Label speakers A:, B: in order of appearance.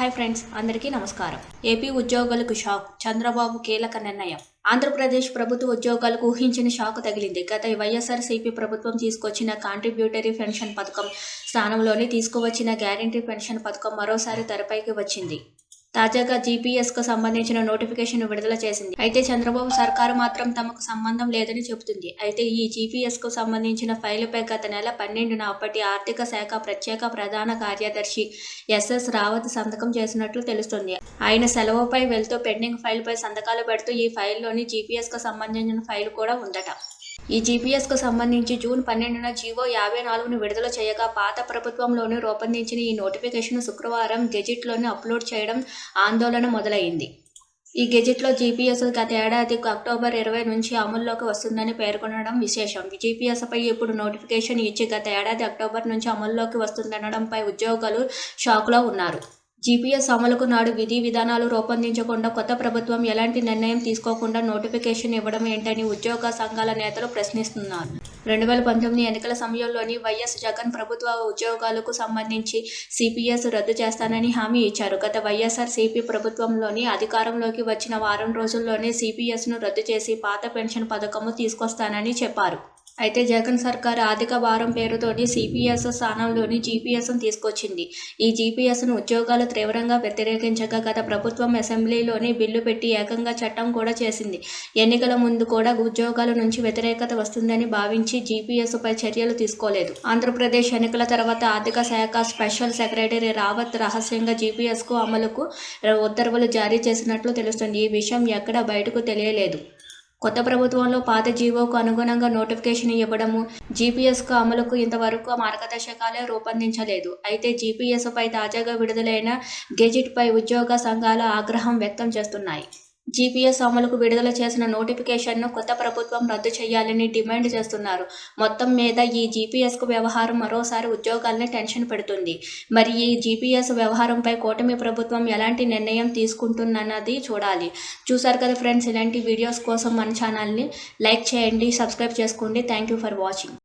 A: Hi friends అందరికీ నమస్కారం. AP ఉద్యోగులకు షాక్ చంద్రబాబు కీలక నిర్ణయం. ఆంధ్రప్రదేశ్ ప్రభుత్వ ఉద్యోగాలకు ఊహించిన షాక్ తగిలింది. గత వైఎస్ఆర్సీపీ ప్రభుత్వం తీసుకొచ్చిన కాంట్రిబ్యూటరీ పెన్షన్ పథకం స్థానంలోనే తీసుకువచ్చిన గ్యారంటీ పెన్షన్ పథకం మరోసారి తెరపైకి వచ్చింది. తాజాగా జీపీఎస్కు సంబంధించిన నోటిఫికేషన్ విడుదల చేసింది. అయితే చంద్రబాబు సర్కారు మాత్రం తమకు సంబంధం లేదని చెబుతుంది. అయితే ఈ జీపీఎస్కు సంబంధించిన ఫైలుపై గత నెల పన్నెండున అప్పటి ఆర్థిక శాఖ ప్రత్యేక ప్రధాన కార్యదర్శి ఎస్ఎస్ రావత్ సంతకం చేసినట్లు తెలుస్తుంది. ఆయన సెలవుపై వెళ్తూ పెండింగ్ ఫైల్పై సంతకాలు పెడుతూ ఈ ఫైల్లోని జీపీఎస్కు సంబంధించిన ఫైల్ కూడా ఉందట. ఈ జీపీఎస్కు సంబంధించి జూన్ పన్నెండున జీవో యాభై నాలుగును విడుదల చేయగా పాత ప్రభుత్వంలోనే రూపొందించిన ఈ నోటిఫికేషన్ శుక్రవారం గెజిట్లోనే అప్లోడ్ చేయడం ఆందోళన మొదలైంది. ఈ గెజిట్లో జీపీఎస్ గత ఏడాది అక్టోబర్ ఇరవై నుంచి అమల్లోకి వస్తుందని పేర్కొనడం విశేషం. జీపీఎస్పై ఇప్పుడు నోటిఫికేషన్ ఇచ్చి గత ఏడాది అక్టోబర్ నుంచి అమల్లోకి వస్తుందనడంపై ఉద్యోగులు షాక్లో ఉన్నారు. జీపీఎస్ అమలుకు నాడు విధి విధానాలు రూపొందించకుండా కొత్త ప్రభుత్వం ఎలాంటి నిర్ణయం తీసుకోకుండా నోటిఫికేషన్ ఇవ్వడం ఏంటని ఉద్యోగ సంఘాల నేతలు ప్రశ్నిస్తున్నారు. రెండు వేల పంతొమ్మిది ఎన్నికల సమయంలోని వైఎస్ జగన్ ప్రభుత్వ ఉద్యోగాలకు సంబంధించి సిపిఎస్ రద్దు చేస్తానని హామీ ఇచ్చారు. గత వైఎస్ఆర్ సిపి ప్రభుత్వంలోని అధికారంలోకి వచ్చిన వారం రోజుల్లోనే సిపిఎస్ను రద్దు చేసి పాత పెన్షన్ పథకము తీసుకొస్తానని చెప్పారు. అయితే జగన్ సర్కార్ ఆర్థిక భారం పేరుతోని సిపిఎస్ స్థానంలోని జీపీఎస్ను తీసుకొచ్చింది. ఈ జీపీఎస్ను ఉద్యోగాలు తీవ్రంగా వ్యతిరేకించగా గత ప్రభుత్వం అసెంబ్లీలోని బిల్లు పెట్టి ఏకంగా చట్టం కూడా చేసింది. ఎన్నికల ముందు కూడా ఉద్యోగాల నుంచి వ్యతిరేకత వస్తుందని భావించి జీపీఎస్పై చర్యలు తీసుకోలేదు. ఆంధ్రప్రదేశ్ ఎన్నికల తర్వాత ఆర్థిక శాఖ స్పెషల్ సెక్రటరీ రావత్ రహస్యంగా జీపీఎస్కు అమలుకు ఉత్తర్వులు జారీ చేసినట్లు తెలుస్తుంది. ఈ విషయం ఎక్కడ బయటకు తెలియలేదు. కొత్త ప్రభుత్వంలో పాత జీవోకు అనుగుణంగా నోటిఫికేషన్ ఇవ్వడము జీపీఎస్కు అమలుకు ఇంతవరకు మార్గదర్శకాలే రూపొందించలేదు. అయితే జీపీఎస్పై తాజాగా విడుదలైన గెజిట్పై ఉద్యోగ సంఘాల ఆగ్రహం వ్యక్తం చేస్తున్నాయి. జీపీఎస్ అమలుకు విడుదల చేసిన నోటిఫికేషన్ను కొత్త ప్రభుత్వం రద్దు చేయాలని డిమాండ్ చేస్తున్నారు. మొత్తం మీద ఈ జీపీఎస్కు వ్యవహారం మరోసారి ఉద్యోగాల్ని టెన్షన్ పెడుతుంది. మరి ఈ జీపీఎస్ వ్యవహారంపై కూటమి ప్రభుత్వం ఎలాంటి నిర్ణయం తీసుకుంటుందన్నది చూడాలి. చూసారు కదా ఫ్రెండ్స్ ఇలాంటి వీడియోస్ కోసం మన ఛానల్ని లైక్ చేయండి సబ్స్క్రైబ్ చేసుకోండి. Thank you for watching.